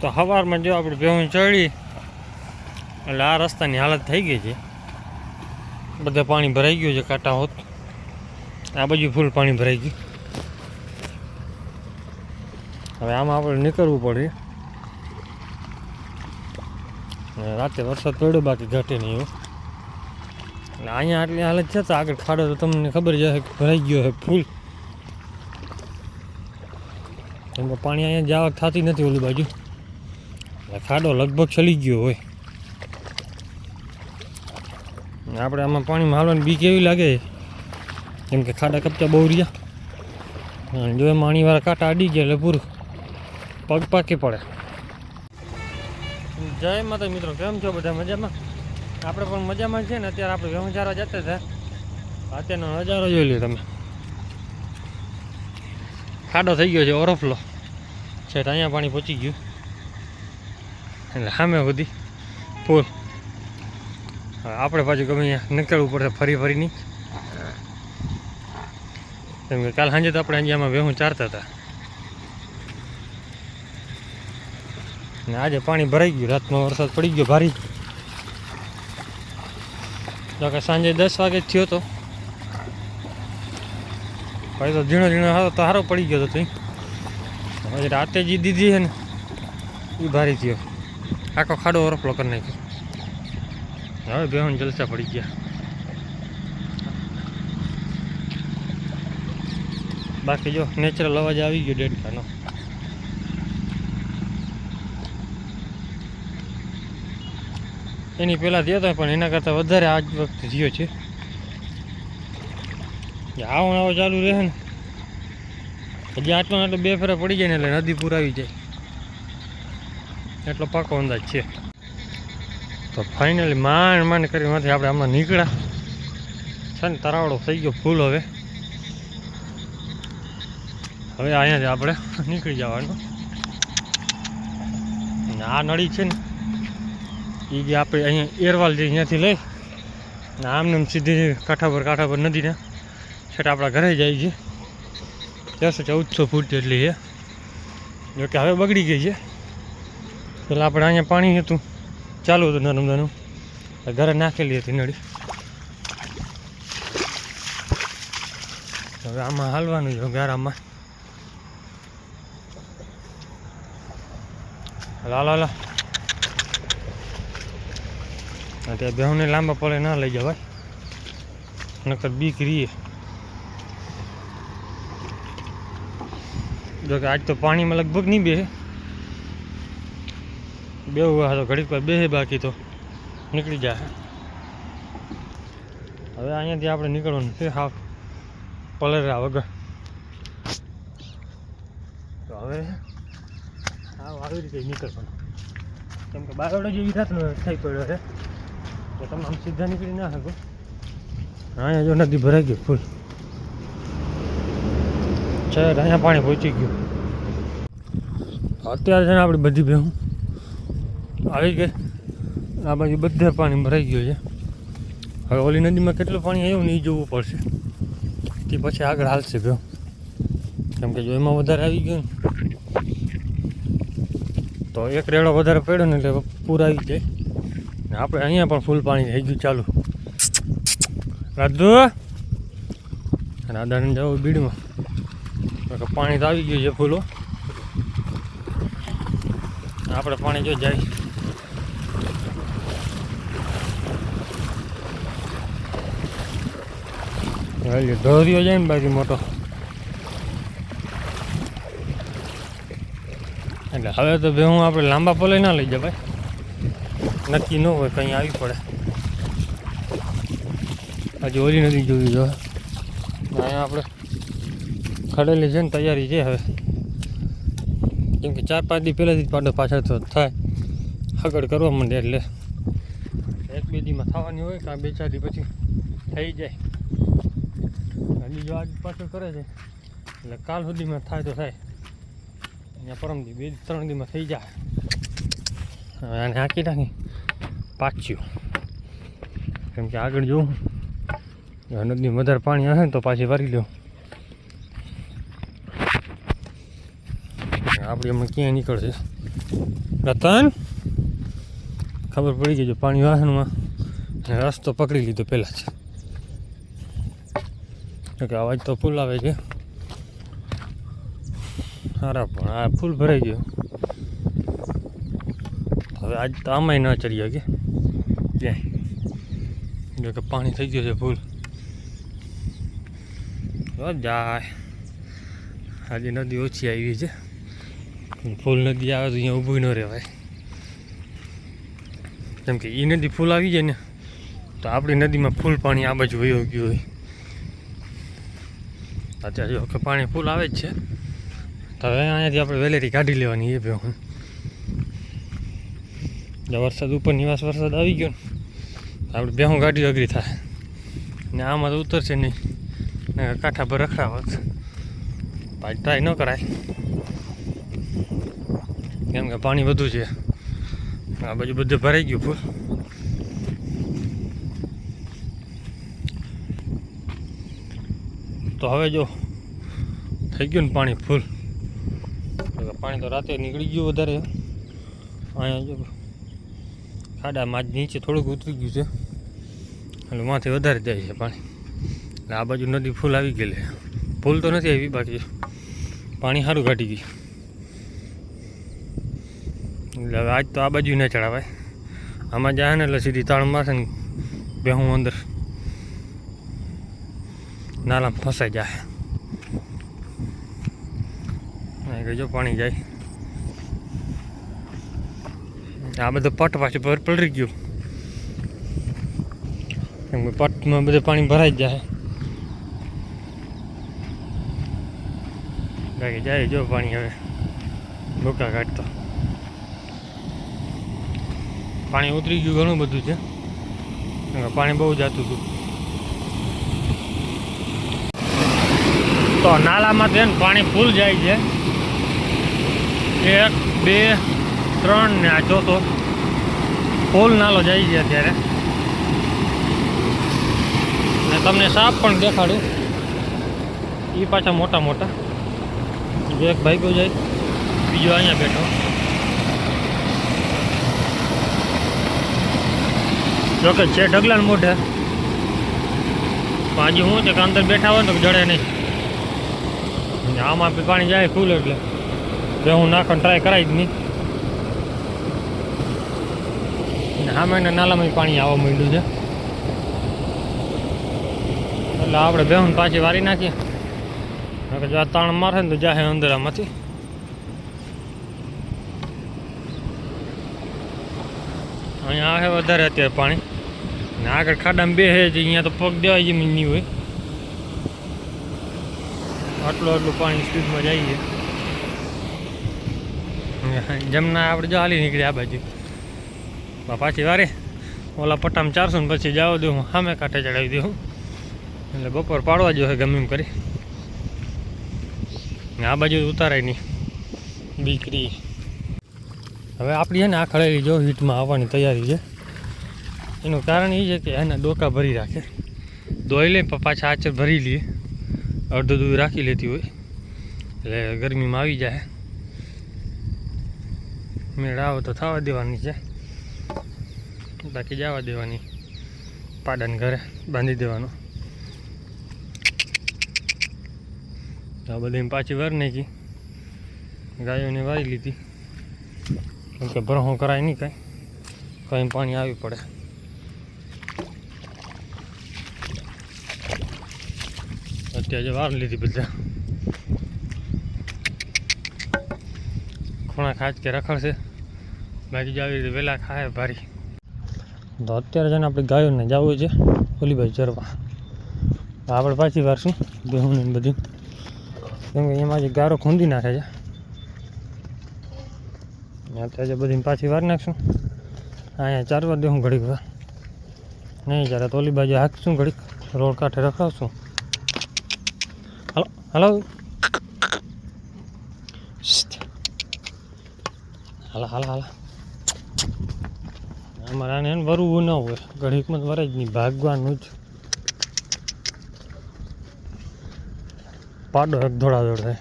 તો સવારમાં જો આપણે ભેહું ચડી, એટલે આ રસ્તાની હાલત થઈ ગઈ છે. બધે પાણી ભરાઈ ગયું છે કાંટા હોત. આ બાજુ ફૂલ પાણી ભરાઈ ગયું. હવે આમાં આપણે નીકળવું પડે. રાતે વરસાદ પડ્યો, બાકી ઘટે નહીં એવું એટલે અહીંયા આટલી હાલત છે તો આગળ ખાડો તો તમને ખબર જ હશે ભરાઈ ગયો છે ફૂલ. કેમ કે પાણી અહીંયા જાવક થતી નથી ઓલી બાજુ. એટલે ખાડો લગભગ ચલી ગયો હોય. અને આપણે આમાં પાણીમાં હાલવાની બીક એવી લાગે કેમ કે ખાડા કપચા બહુ રહ્યા. અને જો એ પાણીવાળા કાંટા અડી ગયા એટલે પૂરું પગ પાકી પડે. જય માતા મિત્રો, કેમ છો? બધા મજામાં? આપણે પણ મજામાં છે ને, અત્યારે આપણે વ્યવચારવા જતા હતા અત્યારનો નજારો જોઈ લ્યો તમે. ખાડો થઈ ગયો છે, ઓવરફ્લો. છે તો અહીંયા પાણી પહોંચી ગયું. એટલે સામે સુધી હવે આપણે પાછું ગમે અહીંયા નીકળવું પડશે ફરી ફરીની. કેમ કે કાલ સાંજે તો આપણે અહીંયામાં વેહું ચારતા હતા. ને આજે પાણી ભરાઈ ગયું, રાતનો વરસાદ પડી ગયો ભારી. જો કે સાંજે દસ વાગે થયો હતો ભાઈ તો ઝીણો ઝીણો હતો તો સારો પડી ગયો હતો તું રાતે જે દીધી છે ને એ ભારી થયો. આખો ખાડો ઓરફલો કરી નાખ્યો. હવે બેહન જલસા પડી ગયા. બાકી જો નેચરલ અવાજ આવી ગયો ડેડકાનો. એની પહેલાં થયો હતો પણ એના કરતાં વધારે આજ વખતે થયો છે. આવો આવો ચાલુ રહે ને. હજી આટલો આટલો બે ફેરા પડી જાય ને એટલે નદી પૂર આવી જાય. એટલો પાકો અંદાજ છે. તો ફાઇનલી માંડ માંડ કરી માંથી આપણે હમણાં નીકળ્યા. છે ને, તરાવડો થઈ ગયો ફૂલ હવે. હવે અહીંયાથી આપણે નીકળી જવાનું. આ નળી છે ને એ જે આપણે અહીંયા એરવાલ જે અહીંયાથી લઈ, ને આમને આમ સીધી કાંઠા પર કાંઠા પર નદીના છેટા આપણા ઘરે જાય છે. દસ ચૌદસો ફૂટ જેટલી છે. જોકે હવે બગડી ગઈ છે. પેલા આપણે અહીંયા પાણી હતું. ચાલુ હતું નર્મદાનું નરમ. ઘરે નાખેલી હતી નળી. હવે આમાં હાલવાનું છે ગારામાં. લાલો લા ત્યાં બેહુને લાંબા પડે ના લઈ જવાય. નકર બીક રીએ. જોકે આજ તો પાણીમાં લગભગ નહીં બેસે હોય તો ઘડીક વાર બે બાકી તો. નીકળી જાય હવે અહીંયાથી આપણે નીકળવાનું છે હાફ પલરા વગર. તો હવે હા આવી રીતે નીકળવાનું. કેમ કે બારોડો જેવી રાતનો થઈ પડ્યો છે. તો તમે આમ સીધા નીકળી ના શકો. અહીંયા જો નદી ભરાઈ ગયું ફૂલ. છે અહીંયા પાણી પહોંચી ગયું. અત્યારે છે ને આપણી બધી ભેહું. આવી ગઈ. આ બાજુ બધે પાણી ભરાઈ ગયું છે. હવે ઓલી નદીમાં કેટલું પાણી આવ્યું ને એ જોવું પડશે. તે પછી આગળ હાલશે ગયો કેમ કે જો એમાં વધારે આવી ગયું ને, તો એક રેડો વધારે પડ્યો ને એટલે પૂર આવી જાય. ને આપણે અહીંયા પણ ફૂલ પાણી થઈ ગયું ચાલુ. રાધુ! રાધાને જવું બીડમાં. પાણી તો આવી ગયું છે ફૂલો આપણે પાણી જો જાય. હાલી ઢોરિયો જાય ને બાકી મોટો. એટલે હવે તો બે હું આપણે લાંબા પલે ના લઈ જવાય. નક્કી ન હોય કંઈ આવી પડે. હજી ઓલી નથી જોવી જો અહીંયા આપણે ખડેલી છે ને તૈયારી છે હવે. કેમ કે ચાર પાંચ દી પહેલાંથી જ પાડો પાછળ તો થાય. આગળ કરવા માંડે એટલે. એક બે દીમાં થવાની હોય કાં બે ચાર દી પછી થઈ જાય. હજી જો આજ પાછળ કરે છે. એટલે કાલ સુધીમાં થાય તો થાય. અહીંયા પરમદી બે ત્રણ દીમાં થઈ જાય. હવે આને હાંકી નાખી. પાછ્યું કેમ કે આગળ જોઉં નદીમાં વધારે પાણી હશે ને તો પાછી ભરી લ્યો. આપણે એમાં ક્યાંય નીકળશે? રતન? ખબર પડી ગઈ જો પાણી વાહનમાં. રસ્તો પકડી લીધો પહેલાં જો. કે અવાજ તો ફૂલ આવે છે. સારા પણ આ ફૂલ ભરાઈ ગયો. હવે આજ તો આમાંય ન ચડી શકે. ક્યાંય જો કે પાણી થઈ ગયું છે ફૂલ જાય. આજે નદી ઓછી આવી છે. ફૂલ નદી આવે તો અહીંયા ઊભું ન રહેવાય. કેમ કે એ નદી ફૂલ આવી જાય ને, તો આપણી નદીમાં ફૂલ પાણી આ બાજુ વયો ગયું હોય. અત્યારે જો કે પાણી ફૂલ આવે જ છે. તો હવે અહીંયાથી આપણે વેલેરી કાઢી લેવાની એ જો વરસાદ ઉપર નિવાસ વરસાદ આવી ગયો ને આપણે બેહું ગાડી અઘરી થાય. ને આમાં તો ઉતરશે નહીં. ને કાંઠા પર રખડાવત પાછી ટ્રાય ન કરાય. કેમ કે પાણી વધુ છે. આ બાજુ બધું ભરાઈ ગયું ફૂલ તો હવે જો થઈ ગયું ને પાણી ફૂલ. પાણી તો રાતે નીકળી ગયું વધારે. અહીંયા જો ખાડામાં જ નીચે થોડુંક ઉતરી ગયું છે. એટલે માથે વધારે જાય છે પાણી. એટલે આ બાજુ નદી ફૂલ આવી ગયેલી ફૂલ તો નથી આવી બાકી. પાણી સારું કાઢી ગયું. એટલે હવે આજ તો આ બાજુ ન ચડાવાય. આમાં જાય ને એટલે સીધી તાળ મારશે ને બેહું અંદર. નાલામાં ફસાઈ જાય ગયો પાણી જાય. આ બધું પટ પાછું પલરી ગયું. કેમ કે પટમાં બધું પાણી ભરાઈ જાય બાકી જાય જો પાણી હવે. ભૂકા કાઢતો. પાણી ઉતરી ગયું ઘણું બધું છે. પાણી બહુ જતું હતું. તો નાલામાં છે ને પાણી ફૂલ જાય છે. એક, બે, ત્રણ ને આ ચોથો ફૂલ નાલો જાય છે અત્યારે. ને તમને સાપ પણ દેખાડું. એ પાછા મોટા મોટા. એક ભાઈ ગયો જાય, બીજો અહીંયા બેઠો. જોકે છે ઢગલાને મોઢે. હજી શું છે કે અંદર બેઠા હોય ને તો જડે નહીં. આમાં પાણી જાય ફૂલ એટલે. જો હું નાખવાનું ટ્રાય કરાવી જ નહીં. સામે નાલામાં પાણી આવવા માંડ્યું છે. એટલે આપણે બેહું પાછી વારી નાખીએ. નકર જો આ તાણ મારે ને તો જાહે અંદર આમાંથી અહીંયા આવે વધારે અત્યારે પાણી. ને આગળ ખાડામાં બે છે અહીંયા તો પગ દેવાય જેમ નહીં હોય. આટલું આટલું પાણી સ્પીડમાં જઈએ. જમના આપણે જો હાલી નીકળી આ બાજુ. પાછી વારે. ઓલા પટ્ટામાં ચારસો ને પછી જાવ દઉં સામે કાંઠે ચડાવી દઉં એટલે બપોર પાડવા જો ગમે એમ કરી આ બાજુ ઉતારાય નહીં. દીકરી હવે આપણી છે ને આ ખળેલી જો હીટમાં આવવાની તૈયારી છે. એનું કારણ એ છે કે એના ડોકા ભરી રાખે. દોઈ લે પાછા આચર ભરી લઈએ. અડધો દૂધ રાખી લેતી હોય. એટલે ગરમીમાં આવી જાય. મેળ આવે તો થવા દેવાની છે. બાકી જવા દેવાની. પાડાને ઘરે બાંધી દેવાનો. આ બધી પાછી વાર નાખી. ગાયોને વારી લીધી. કેમ કે ભરહો કરાય નહીં કાંઈ. કંઈ પાણી આવી પડે. અત્યારે વાર લીધી બધા. ખૂણા ખાચ કે રખડશે બાકી જ આવી રીતે વહેલા ખાય ભારી. તો અત્યારે છે ને આપણે ગાયોને જવું છે ઓલી બાજુ ચરવા આપણે પાછી વારશું બેહું ને બધું. કેમ કે એમાં જે ગારો ખૂંદી નાખે છે. અત્યારે બધી પાછી વાર નાખશું. અહીંયા ચારવા દેવું ઘડીક નહીં જ્યારે તો ઓલી બાજુ હાકશું ઘડીક. રોડ કાંઠે રખાવશું હલો હલો હાલા હાલા હાલા અમારે આને એને વરવું ન હોય. ઘડીકમાં વરે જ નહીં. ભાગવાનું જ. પાડો એક ધોળા દોડ. થાય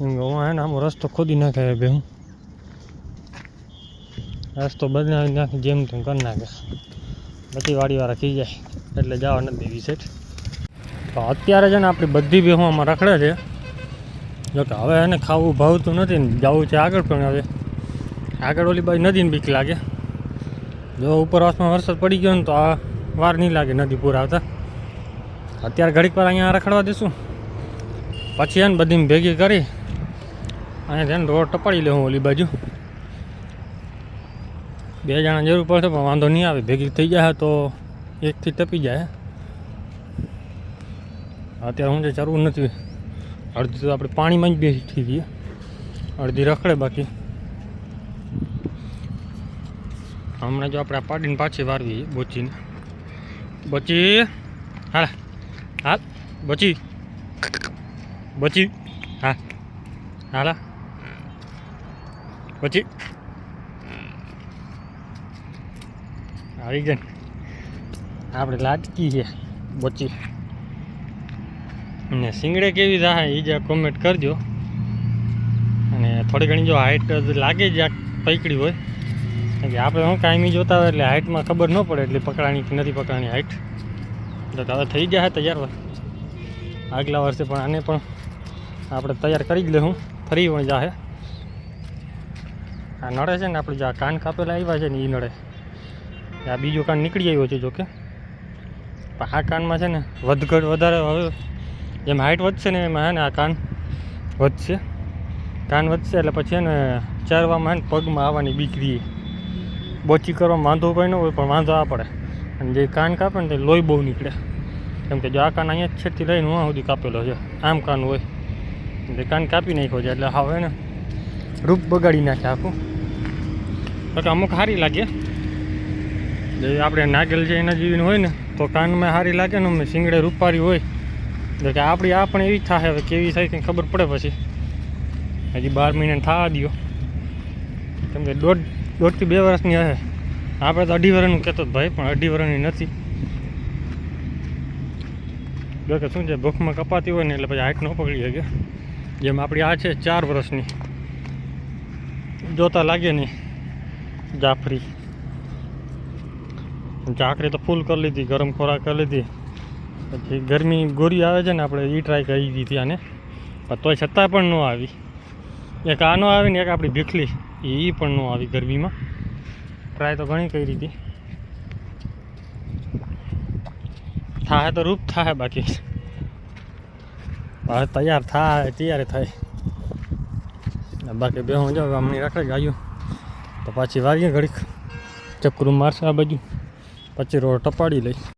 એમ એને આમ રસ્તો ખોદી નાખે બે હું. રસ્તો બનાવી નાખી, જેમ તેમ કરી નાખે. બધી વાડીવાળા ખી જાય. એટલે જવા નથી દેવી સેટ તો અત્યારે છે ને આપણી બધી બેહવામાં રખડે છે. જો કે હવે એને ખાવું ભાવતું નથી ને જવું છે આગળ પણ હવે. આગળ ઓલી બાજુ નદીને બીક લાગે. જો ઉપરવાસમાં વરસાદ પડી ગયો ને તો આ વાર નહીં લાગે નદી પૂર અત્યારે ઘડીક પર અહીંયા રખડવા દઈશું પછી એને બધી ભેગી કરી અને તેને રોડ ટપાડી લઉં ઓલી બાજુ. બે જણા જરૂર પડશે પણ વાંધો નહીં આવે. ભેગી થઈ જાય તો એકથી ટપી જાય. અત્યારે હું જે ચરવું નથી. અડધી તો આપણે પાણીમાં જ બેસી ગઈએ અડધી રખડે બાકી. હમણાં જો આપણે પાડીને પાછી વારવી બોચીને. બચી. હા હા બચી. બચી. હા. હાલા. પછી આવી ગઈ. આપણે લાટકી છે. બચી. અને સિંગડે કેવી થાય એ જ કોમેન્ટ કરજો. અને થોડી ઘણી જો હાઈટ લાગે જ પકડી હોય. કે આપણે હું કાયમી જોતા હોય એટલે હાઈટમાં ખબર ન પડે એટલે પકડાણી કે નથી પકડાણી હાઈટ તો હવે થઈ જાય તૈયાર આગલા વર્ષે પણ આને પણ આપણે તૈયાર કરી જ લઈશું ફરી પણ જાહે. આ નળે છે ને આપણે જે કાન કાપેલા આવ્યા છે ને એ નળે. આ બીજો કાન નીકળી આવ્યો છે જોકે. પણ આ કાનમાં છે ને વધઘટ વધારે હવે જેમ હાઈટ વધશે ને એમાં હે ને આ કાન વધશે. કાન વધશે એટલે પછી એને ચારવામાં હે ને પગમાં આવવાની બીક રહી બોચી કરવામાં વાંધો કોઈ ન હોય પણ વાંધો આ પડે. અને જે કાન કાપે ને તે લોહી બહુ નીકળે. કેમ કે જો આ કાન અહીંયા છેકથી લઈને હું સુધી કાપેલો છે. આમ કાન હોય. એટલે કાન કાપી નાખ્યો છે એટલે હવે ને રૂપ બગાડી નાખે આખું. તો અમુક સારી લાગે. જે આપણે નાગેલ છે એના જેવી હોય ને, તો કાનમાં સારી લાગે ને અમે શિંગડે રૂપારી હોય. કે આપણી આ પણ એવી થાય હવે, કેવી થાય કંઈ ખબર પડે પછી. હજી બાર મહિને થવા દો કેમ કે દોઢ, દોઢથી બે વર્ષની હશે આપણે તો અઢી વર્ષનું કહેતો ભાઈ, પણ અઢી વર્ષની નથી. જો કે શું છે, ભૂખમાં કપાતી હોય ને એટલે પછી હાઈટ ન પકડી શકે. જેમ આપણી આ છે ચાર વર્ષની જોતા લાગે નહીં. જાફરી. ચાકરી તો ફૂલ કરી લીધી, ગરમ ખોરાક કરી લીધી. પછી ગરમી ગોરી આવે છે ને આપણે એ ટ્રાય કરી દીધી આને. તોય છતાં પણ ન આવી. એક આ ન આવી ને એક આપણી ભીખલી. એ પણ ન આવી ગરમીમાં. ટ્રાય તો ઘણી કરી હતી. થાય તો રૂપ થાય બાકી. હવે તૈયાર થાય તૈયાર થાય. બાકી બે હું જાઉં હમણાં રાખે ગાયું. તો પાછી વાગીએ ઘડીક. ચક્કરું મારશે આ બાજુ. પછી રોડ ટપાડી લઈ.